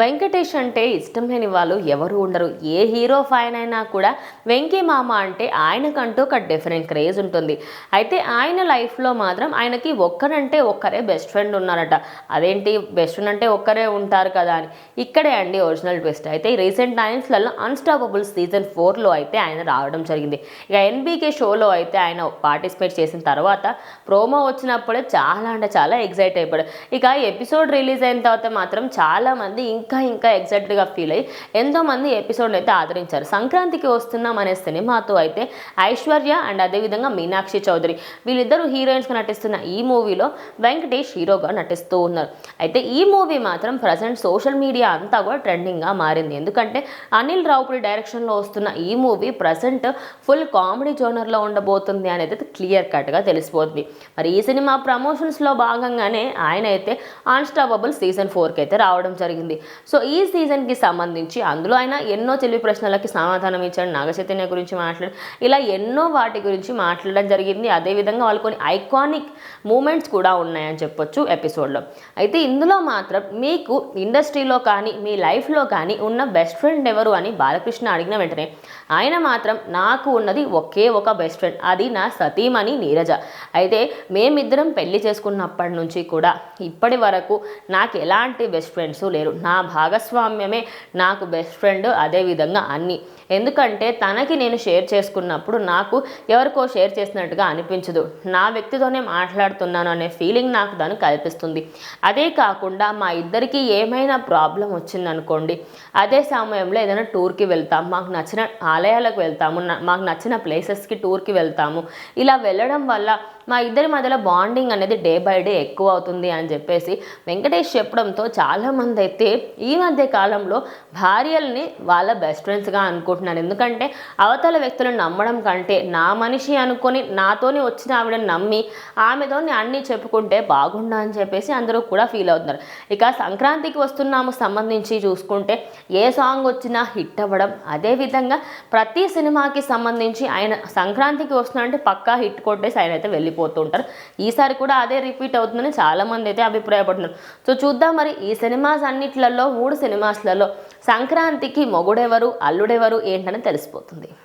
వెంకటేష్ అంటే ఇష్టం లేని వాళ్ళు ఎవరు ఉండరు. ఏ హీరో ఫైన్ అయినా కూడా వెంకీ మామ అంటే ఆయనకంటూ ఒక డిఫరెంట్ క్రేజ్ ఉంటుంది. అయితే ఆయన లైఫ్లో మాత్రం ఆయనకి ఒక్కరంటే ఒక్కరే బెస్ట్ ఫ్రెండ్ ఉన్నారట. అదేంటి? బెస్ట్ ఫ్రెండ్ అంటే ఒక్కరే ఉంటారు కదా అని. ఇక్కడే అండి ఒరిజినల్ ట్విస్ట్ అయితే ఈ రీసెంట్ టైమ్స్లలో అన్స్టాపబుల్ సీజన్ ఫోర్లో అయితే ఆయన రావడం జరిగింది. ఇక ఎన్బీకే షోలో అయితే ఆయన పార్టిసిపేట్ చేసిన తర్వాత ప్రోమో వచ్చినప్పుడే చాలా అంటే చాలా ఎగ్జైట్ అయిపోయాడు. ఇక ఎపిసోడ్ రిలీజ్ అయిన తర్వాత మాత్రం చాలా మంది ఇంకా ఇంకా ఎగ్జైటెడ్గా ఫీల్ అయ్యి ఎంతోమంది ఎపిసోడ్లు అయితే ఆదరించారు. సంక్రాంతికి వస్తున్నాం అనే సినిమాతో అయితే ఐశ్వర్య అండ్ అదేవిధంగా మీనాక్షి చౌదరి వీళ్ళిద్దరూ హీరోయిన్స్గా నటిస్తున్న ఈ మూవీలో వెంకటేష్ హీరోగా నటిస్తూ ఉన్నారు. అయితే ఈ మూవీ మాత్రం ప్రజెంట్ సోషల్ మీడియా అంతా కూడా ట్రెండింగ్గా మారింది. ఎందుకంటే అనిల్ రావుపూడి డైరెక్షన్లో వస్తున్న ఈ మూవీ ప్రజెంట్ ఫుల్ కామెడీ జోనర్లో ఉండబోతుంది అనేది క్లియర్ కట్గా తెలిసిపోతుంది మరి ఈ సినిమా ప్రమోషన్స్లో భాగంగానే ఆయన అయితే అన్స్టాపబుల్ సీజన్ ఫోర్కి అయితే రావడం జరిగింది. సో ఈ సీజన్కి సంబంధించి అందులో ఆయన ఎన్నో తెలివి ప్రశ్నలకి సమాధానం ఇచ్చాడు. నాగచైతన్య గురించి మాట్లాడు ఇలా ఎన్నో వాటి గురించి మాట్లాడడం జరిగింది. అదేవిధంగా వాళ్ళు కొన్ని ఐకానిక్ మూమెంట్స్ కూడా ఉన్నాయని చెప్పొచ్చు ఎపిసోడ్లో అయితే ఇందులో మాత్రం మీకు ఇండస్ట్రీలో కానీ మీ లైఫ్లో కానీ ఉన్న బెస్ట్ ఫ్రెండ్ ఎవరు అని బాలకృష్ణ అడిగిన వెంటనే ఆయన మాత్రం నాకు ఉన్నది ఒకే ఒక బెస్ట్ ఫ్రెండ్ అది నా సతీమణి నీరజ. అయితే మేమిద్దరం పెళ్ళి చేసుకున్నప్పటి నుంచి కూడా ఇప్పటి వరకు నాకు ఎలాంటి బెస్ట్ ఫ్రెండ్స్ లేరు. నా భాగస్వామ్యమే. నాకు బెస్ట్ ఫ్రెండ్ అదేవిధంగా అన్ని. ఎందుకంటే తనకి నేను షేర్ చేసుకున్నప్పుడు నాకు ఎవరికో షేర్ చేసినట్టుగా అనిపించదు. నా వ్యక్తితోనే మాట్లాడుతున్నాను అనే ఫీలింగ్ నాకు దాన్ని కల్పిస్తుంది. అదే కాకుండా మా ఇద్దరికి ఏమైనా ప్రాబ్లం వచ్చిందనుకోండి అదే సమయంలో ఏదైనా టూర్కి వెళ్తాం మాకు నచ్చిన ఆలయాలకు వెళ్తాము మాకు నచ్చిన ప్లేసెస్కి టూర్కి వెళ్తాము. ఇలా వెళ్ళడం వల్ల మా ఇద్దరి మధ్యలో బాండింగ్ అనేది డే బై డే ఎక్కువ అవుతుంది అని చెప్పేసి వెంకటేష్ చెప్పడంతో చాలామంది అయితే ఈ మధ్య కాలంలో భార్యల్ని వాళ్ళ బెస్ట్ ఫ్రెండ్స్గా అనుకుంటున్నారు. ఎందుకంటే అవతల వ్యక్తులను నమ్మడం కంటే నా మనిషి అనుకొని నాతోని వచ్చిన ఆవిడని నమ్మి ఆమెతోని అన్నీ చెప్పుకుంటే బాగుండా అని చెప్పేసి అందరూ కూడా ఫీల్ అవుతున్నారు. ఇక సంక్రాంతికి వస్తున్నాము సంబంధించి చూసుకుంటే ఏ సాంగ్ వచ్చినా హిట్ అవ్వడం అదేవిధంగా ప్రతి సినిమాకి సంబంధించి ఆయన సంక్రాంతికి వస్తున్నారంటే పక్కా హిట్ కొట్టేసి ఆయన అయితే వెళ్ళిపోతూ ఉంటారు. ఈసారి కూడా అదే రిపీట్ అవుతుందని చాలామంది అయితే అభిప్రాయపడుతున్నారు. సో చూద్దాం మరి ఈ సినిమాస్ అన్నిట్లలో మూడు సినిమాస్లలో సంక్రాంతికి మొగుడెవరు అల్లుడెవరు ఏంటని తెలిసిపోతుంది.